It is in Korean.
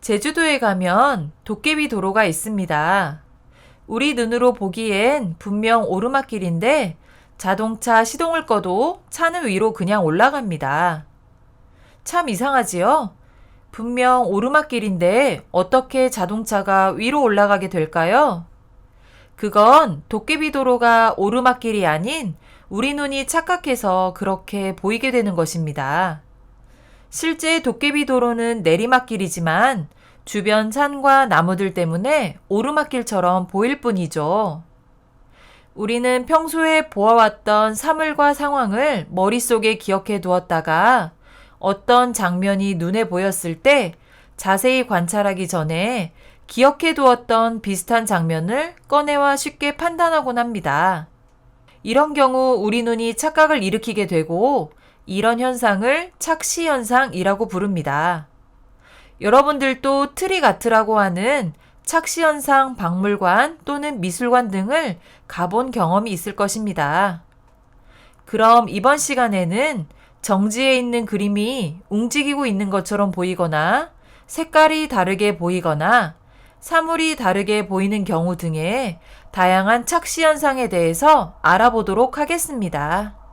제주도에 가면 도깨비 도로가 있습니다. 우리 눈으로 보기엔 분명 오르막길인데 자동차 시동을 꺼도 차는 위로 그냥 올라갑니다. 참 이상하지요? 분명 오르막길인데 어떻게 자동차가 위로 올라가게 될까요? 그건 도깨비 도로가 오르막길이 아닌 우리 눈이 착각해서 그렇게 보이게 되는 것입니다. 실제 도깨비 도로는 내리막길이지만 주변 산과 나무들 때문에 오르막길처럼 보일 뿐이죠. 우리는 평소에 보아왔던 사물과 상황을 머릿속에 기억해 두었다가 어떤 장면이 눈에 보였을 때 자세히 관찰하기 전에 기억해 두었던 비슷한 장면을 꺼내와 쉽게 판단하곤 합니다. 이런 경우 우리 눈이 착각을 일으키게 되고 이런 현상을 착시 현상이라고 부릅니다. 여러분들도 트리 가트라고 하는 착시 현상 박물관 또는 미술관 등을 가본 경험이 있을 것입니다. 그럼 이번 시간에는 정지해 있는 그림이 움직이고 있는 것처럼 보이거나 색깔이 다르게 보이거나 사물이 다르게 보이는 경우 등의 다양한 착시 현상에 대해서 알아보도록 하겠습니다.